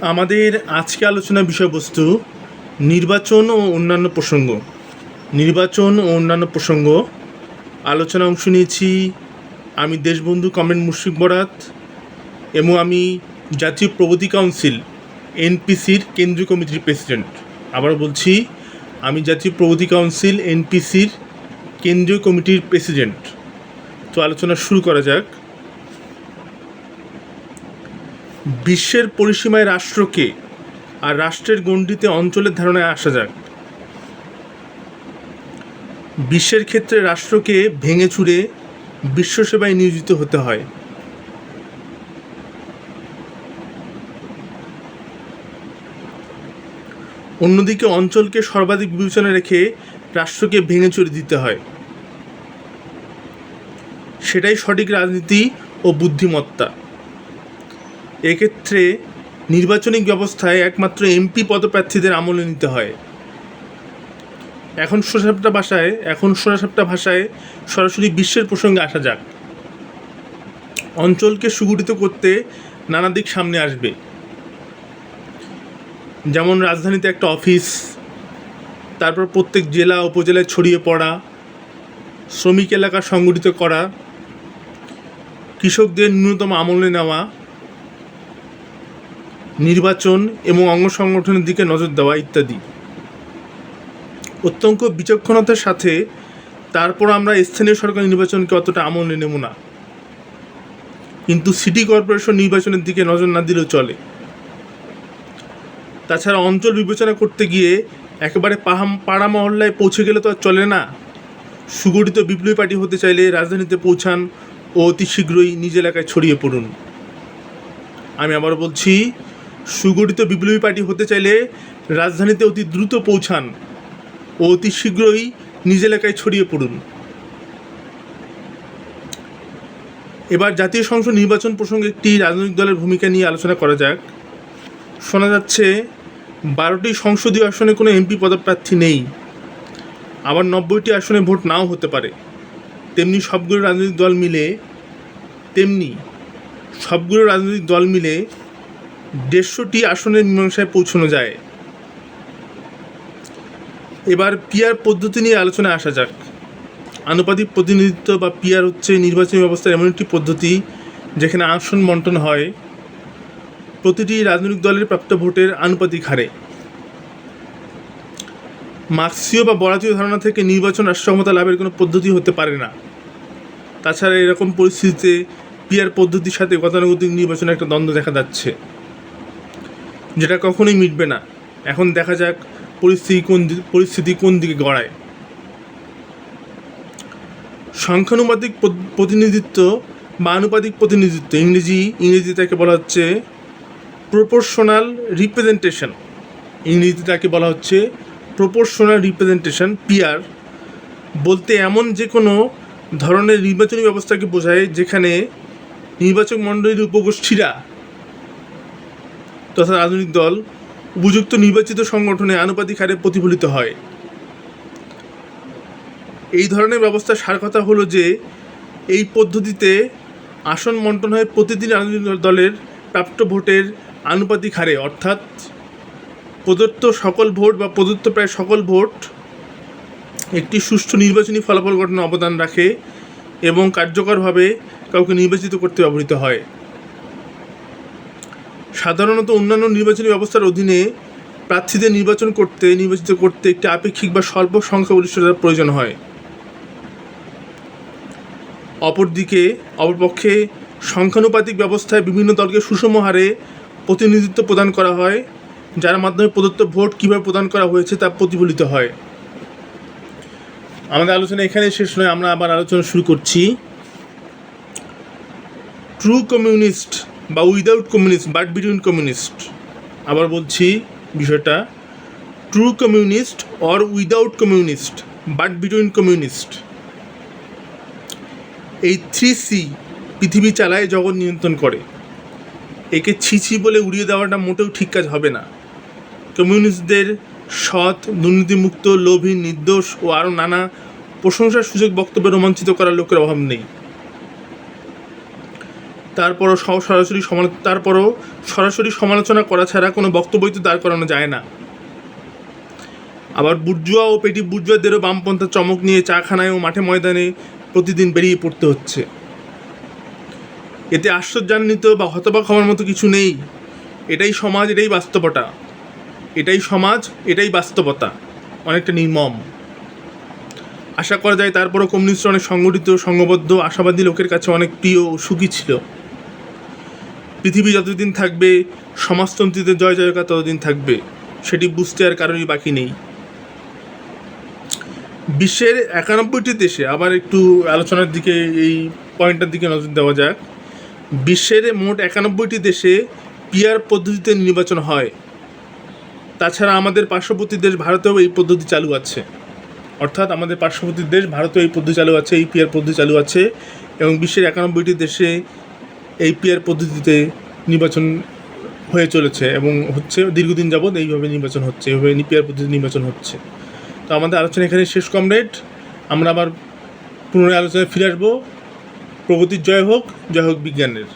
আমাদের আজকে আলোচনার বিষয়বস্তু নির্বাচন ও অন্যান্য প্রসঙ্গ। নির্বাচন ও অন্যান্য প্রসঙ্গ। আলোচনা অংশ নিয়েছি আমি দেশবন্ধু কমরেড মুশফিক বরাত এবং আমি জাতীয় প্রগতি কাউন্সিল, এনপিসির কেন্দ্রীয় কমিটির প্রেসিডেন্ট। আবারও বলছি, আমি জাতীয় প্রগতি কাউন্সিল, এনপিসির কেন্দ্রীয় কমিটির প্রেসিডেন্ট। তো আলোচনা শুরু করা যাক। বিশ্বের পরিসীমায় রাষ্ট্রকে আর রাষ্ট্রের গণ্ডিতে অঞ্চলের ধারণায় আসা যাক। বিশ্বের ক্ষেত্রে রাষ্ট্রকে ভেঙে চুরে বিশ্বসেবায় নিয়োজিত হতে হয়। অন্যদিকে অঞ্চলকে সর্বাধিক বিবেচনা রেখে রাষ্ট্রকে ভেঙে চুরে দিতে হয়। সেটাই সঠিক রাজনীতি ও বুদ্ধিমত্তা। এক্ষেত্রে নির্বাচনিক ব্যবস্থায় একমাত্র এমপি পদপ্রার্থীদের আমলে নিতে হয়। এখন সোজাসাপটা ভাষায়, এখন সোজাসাপটা ভাষায় সরাসরি বিশ্বের প্রসঙ্গে আসা যাক। অঞ্চলকে সুগঠিত করতে নানা দিক সামনে আসবে। যেমন রাজধানীতে একটা অফিস, তারপর প্রত্যেক জেলা উপজেলায় ছড়িয়ে পড়া, শ্রমিক এলাকা সংগঠিত করা, কৃষকদের ন্যূনতম আমলে নেওয়া নির্বাচন এবং অঙ্গ সংগঠনের দিকে নজর দেওয়া ইত্যাদি। অত্যন্ত বিচক্ষণতার সাথে তারপর আমরা স্থানীয় সরকার নির্বাচনকে অতটা আমলে নেব না। কিন্তু সিটি কর্পোরেশন নির্বাচনের দিকে নজর না দিলেও চলে। তাছাড়া অঞ্চল বিবেচনা করতে গিয়ে একেবারে পাহাম, পাড়া মহল্লায় পৌঁছে গেলে তো আর চলে না। সুগঠিত বিপ্লবী পার্টি হতে চাইলে রাজধানীতে পৌঁছান ও অতি শীঘ্রই নিজ এলাকায় ছড়িয়ে পড়ুন। আমি আবার বলছি সুগঠিত বিপ্লবী পার্টি হতে চাইলে রাজধানীতে অতি দ্রুত পৌঁছান ও অতি শীঘ্রই নিজ এলাকায় ছড়িয়ে পড়ুন। এবার জাতীয় সংসদ নির্বাচন প্রসঙ্গে একটি রাজনৈতিক দলের ভূমিকা নিয়ে আলোচনা করা যাক। শোনা যাচ্ছে, বারোটি সংসদীয় আসনে কোনো এমপি পদপ্রার্থী নেই। আবার নব্বইটি আসনে ভোট নাও হতে পারে। তেমনি সবগুলো রাজনৈতিক দল মিলে, তেমনি সবগুলো রাজনৈতিক দল মিলে দেড়শোটি আসনের মীমাংসায় পৌঁছানো যায়। এবার পিয়ার পদ্ধতি নিয়ে আলোচনায় আসা যাক। আনুপাতিক প্রতিনিধিত্ব বা পিয়ার হচ্ছে নির্বাচনী ব্যবস্থার এমন একটি পদ্ধতি যেখানে আসন বন্টন হয়। প্রতিটি রাজনৈতিক দলের প্রাপ্ত ভোটের আনুপাতিক হারে। মার্ক্সীয় বা বরাতীয় ধারণা থেকে নির্বাচন রাষ্ট্র ক্ষমতা লাভের কোনো পদ্ধতি হতে পারে না। তাছাড়া এরকম পরিস্থিতিতে পিয়ার পদ্ধতির সাথে গতানুগতিক নির্বাচনে একটা দ্বন্দ্ব দেখা যাচ্ছে। যেটা কখনোই মিটবে না। এখন দেখা যাক পরিস্থিতি কোন পরিস্থিতি কোন দিকে গড়ায়। সংখ্যানুপাতিক প্রতিনিধিত্ব বা আনুপাতিক প্রতিনিধিত্ব, ইংরেজি ইংরেজি তাকে বলা হচ্ছে প্রপোর্শনাল রিপ্রেজেন্টেশন ইংরেজিতে তাকে বলা হচ্ছে প্রপোর্শনাল রিপ্রেজেন্টেশন পিআর বলতে এমন যে কোনো ধরনের নির্বাচনী ব্যবস্থাকে বোঝায় যেখানে নির্বাচক মণ্ডলীর উপগোষ্ঠীরা তথা রাজনৈতিক দল উপযুক্ত নির্বাচিত সংগঠনে আনুপাতিক হারে প্রতিফলিত হয়। এই ধরনের ব্যবস্থার সার কথা হলো যে, এই পদ্ধতিতে আসন বন্টন হয় প্রতিদিন রাজনৈতিক দলের প্রাপ্ত ভোটের আনুপাতিক হারে, অর্থাৎ প্রদত্ত সকল ভোট বা প্রদত্ত প্রায় সকল ভোট একটি সুষ্ঠু নির্বাচনী ফলাফল গঠনে অবদান রাখে এবং কার্যকরভাবে কাউকে নির্বাচিত করতে ব্যবহৃত হয়। সাধারণত অন্যান্য নির্বাচনী ব্যবস্থার অধীনে প্রার্থীদের নির্বাচন করতে, নির্বাচিত করতে একটি আপেক্ষিক বা স্বল্প সংখ্যাগরিষ্ঠতার প্রয়োজন হয়। অপরদিকে, অপরপক্ষে সংখ্যানুপাতিক ব্যবস্থায় বিভিন্ন দলকে সুষম হারে প্রতিনিধিত্ব প্রদান করা হয়, যার মাধ্যমে প্রদত্ত ভোট কীভাবে প্রদান করা হয়েছে তা প্রতিফলিত হয়। আমাদের আলোচনা এখানে শেষ নয়, আমরা আবার আলোচনা শুরু করছি। ট্রু কমিউনিস্ট বা without communist but between communist আবার বলছি বিষয়টা true communist or without communist but between communist এই থ্রি সি পৃথিবী চালায় জগৎ নিয়ন্ত্রণ করে। একে ছিছি বলে উড়িয়ে দেওয়াটা মোটেও ঠিক কাজ হবে না। কমিউনিস্টদের সৎ, দুর্নীতিমুক্ত, লোভী, নির্দোষ ও আরও নানা প্রশংসার সুযোগ বক্তব্যে রোমাঞ্চিত করার লোকের অভাব নেই। তারপরও সরাসরি সমালো তারপরও সরাসরি সমালোচনা করা ছাড়া কোনো বক্তব্যই তো দাঁড় করানো যায় না। আবার বুর্জুয়া ও পেটি বুর্জুয়াদেরও বামপন্থা চমক নিয়ে চাখানায় ও মাঠে ময়দানে প্রতিদিন বেরিয়ে পড়তে হচ্ছে। এতে আশ্চর্যান্বিত বা হতবাক হওয়ার মতো কিছু নেই। এটাই সমাজ, এটাই বাস্তবতা। এটাই সমাজ, এটাই বাস্তবতা। অনেকটা নির্মম। আশা করা যায় তারপরও কমিউনিস্ট অনেক সংগঠিত সংঘবদ্ধ আশাবাদী লোকের কাছে অনেক প্রিয় ও সুখী ছিল। পৃথিবী যতদিন থাকবে, সমাজতন্ত্রীদের জয় জয়কার ততদিন থাকবে, সেটি বুঝতে আর কারোরই বাকি নেই। বিশ্বের একানব্বইটি দেশে, আবার একটু আলোচনার দিকে, এই পয়েন্টটার দিকে নজর দেওয়া যাক, বিশ্বের মোট একানব্বইটি দেশে পিয়ার পদ্ধতিতে নির্বাচন হয়। তাছাড়া আমাদের পার্শ্ববর্তী দেশ ভারতেও এই পদ্ধতি চালু আছে। অর্থাৎ আমাদের পার্শ্ববর্তী দেশ ভারতেও এই পদ্ধতি চালু আছে, এই পিয়ার পদ্ধতি চালু আছে, এবং বিশ্বের একানব্বইটি দেশে এই পিয়ার পদ্ধতিতে নির্বাচন হয়ে চলেছে এবং হচ্ছে দীর্ঘদিন যাবৎ এইভাবে নির্বাচন হচ্ছে, এইভাবে পিয়ার পদ্ধতি নির্বাচন হচ্ছে। তো আমাদের আলোচনা এখানে শেষ কমরেড আমরা আবার পুনরায় আলোচনায় ফিরে আসব। প্রগতির জয় হোক জয় হোক বিজ্ঞানের।